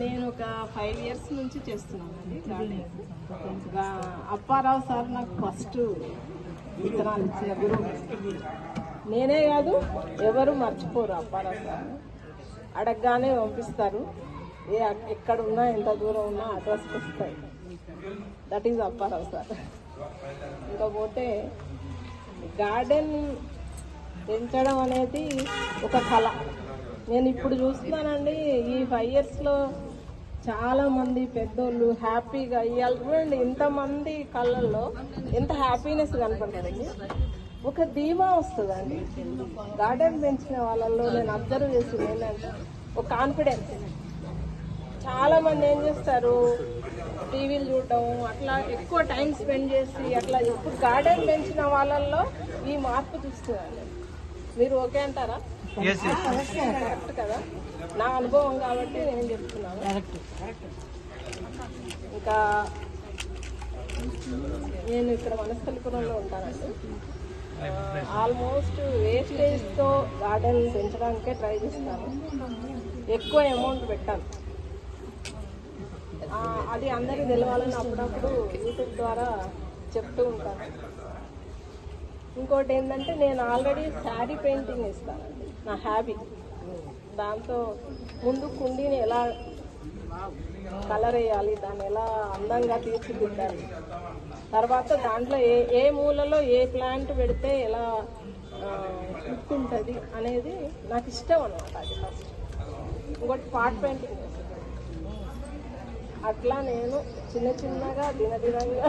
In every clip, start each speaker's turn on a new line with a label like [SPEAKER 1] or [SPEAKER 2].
[SPEAKER 1] నేను ఒక five years నుంచి చేస్తున్నానండి గార్డెనింగ్. అప్పారావు సార్ నాకు ఫస్ట్ విత్తనాలు ఇచ్చిన గురువు. నేనే కాదు ఎవరు మర్చిపోరు అప్పారావు సార్. అడగగానే పంపిస్తారు. ఏ ఎక్కడ ఉన్నా ఎంత దూరం ఉన్నా అడ్రస్కి వస్తాయి. That is Apparao sir. ఇకపోతే గార్డెన్ పెంచడం అనేది ఒక కళ. నేను ఇప్పుడు చూస్తున్నానండి ఈ ఫైవ్ ఇయర్స్లో చాలా మంది పెద్దోళ్ళు హ్యాపీగా ఇవాళ చూడండి ఇంతమంది కళ్ళల్లో ఎంత హ్యాపీనెస్ కనపడుతుంది ఒక ధీమా వస్తుందండి. గార్డెన్ పెంచిన వాళ్ళల్లో నేను అబ్జర్వ్ చేసింది ఏంటంటే ఒక కాన్ఫిడెన్స్ చాలా మంది ఏం చేస్తారు టీవీలు చూడటం అట్లా ఎక్కువ టైం స్పెండ్ చేసి అట్లా ఇప్పుడు గార్డెన్ పెంచిన వాళ్ళల్లో ఈ మార్పు చూస్తుందండి మీరు ఓకే అంటారా? నా అనుభవం కాబట్టి నేను చెప్తున్నాను. ఇంకా నేను ఇక్కడ వనస్థలిపురంలో ఉంటానండి. ఆల్మోస్ట్ వేస్టేజ్తో గార్డెన్ పెంచడానికే ట్రై చేస్తాను. ఎక్కువ అమౌంట్ పెట్టాను. అది అందరికీ తెలవాలని అప్పుడప్పుడు యూట్యూబ్ ద్వారా చెప్తూ ఉంటాను. ఇంకోటి ఏంటంటే నేను ఆల్రెడీ శారీ పెయింటింగ్ ఇస్తాను నా హ్యాబీ దాంతో ముందు కుండీని ఎలా కలర్ వేయాలి దాన్ని ఎలా అందంగా తీర్చిదిద్దాలి. తర్వాత దాంట్లో ఏ ఏ మూలలో ఏ ప్లాంట్ పెడితే ఎలా ఉంటుంది అనేది నాకు ఇష్టం అనమాట అది ఫస్ట్ ఇంకోటి పాట్ పెయింటింగ్ వేస్తాను. అట్లా నేను చిన్న చిన్నగా దినదినంగా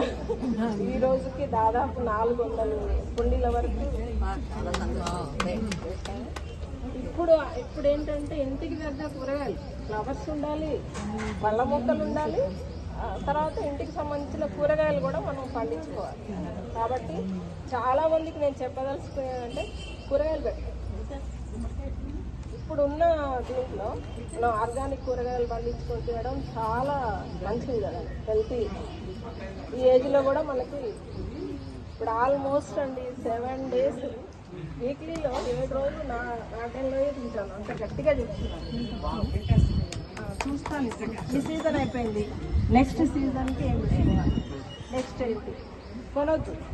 [SPEAKER 1] ఈ రోజుకి దాదాపు నాలుగు వందలు కుండీల వరకు ఇప్పుడు ఇప్పుడు ఏంటంటే ఇంటికి దగ్గర కూరగాయలు ఫ్లవర్స్ ఉండాలి పళ్ళ మొక్కలు ఉండాలి. తర్వాత ఇంటికి సంబంధించిన కూరగాయలు కూడా మనం పండించుకోవాలి. కాబట్టి చాలా మందికి నేను చెప్పదలుచుకున్నానంటే కూరగాయలు పెట్టాను ఇప్పుడు ఉన్న దీంట్లో మనం ఆర్గానిక్ కూరగాయలు పండించుకొని తినడం చాలా మంచిది కదా హెల్తీ ఈ ఏజ్లో కూడా మనకి ఇప్పుడు ఆల్మోస్ట్ అండి సెవెన్ డేస్ వీక్లీలో ఏడు రోజులు నా గార్డెన్లో తింటాను. అంత గట్టిగా చెప్తున్నాను. చూస్తాను. ఈ సీజన్ అయిపోయింది. నెక్స్ట్ సీజన్కి ఏం చేయాలి? నెక్స్ట్ ఏంటి కొనొద్దు.